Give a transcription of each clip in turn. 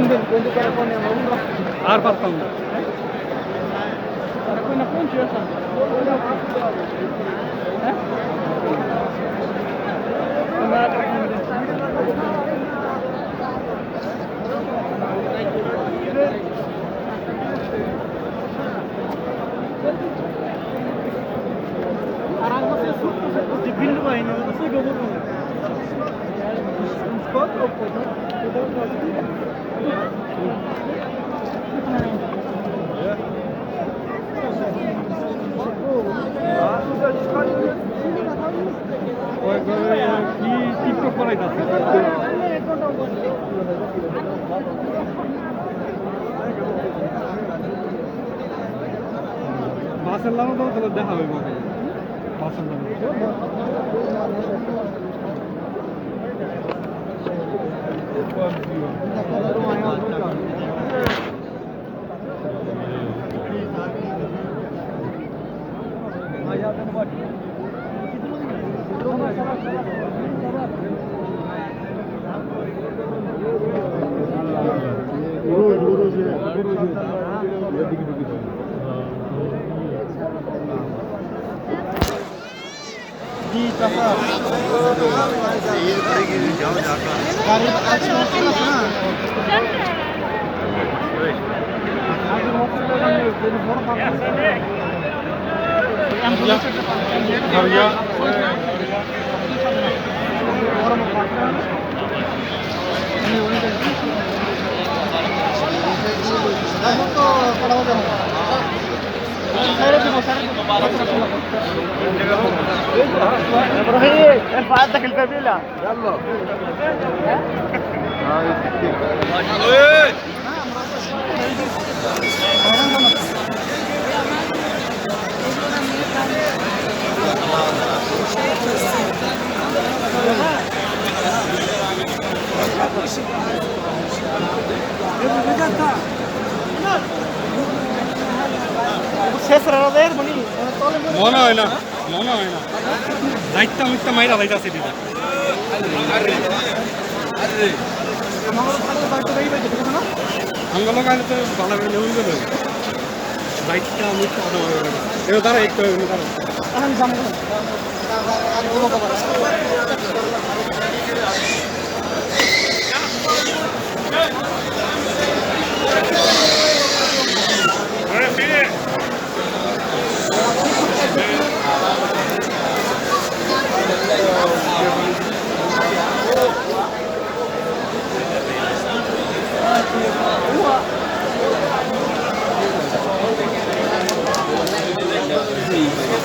কোন দিন কোন দিন কোন আর পারতাম না কোন কোন ছিল হ্যাঁ বিল্ড বাহিনী আছে গোবর ওই করে কি টিকটক করাইতাছে বাসের লানো তো তাহলে দেখা ابراهيم ارفع عندك الفاميلا يلا Thank you. মনে হয় না, মনে হয় না। দায়িত্ব মিথ্যা মাইরা যাইতাছে দিদা। আঙ্গল কাছে তো ভালো করে নেউন গেল দায়িত্ব মিথ্যা এটা তারা একটু তারা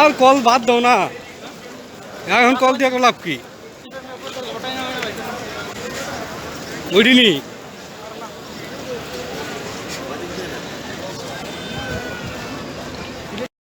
আর কল বাদ দাও না। এখন কল দিয়ে লাভ কি? বুঝিনি?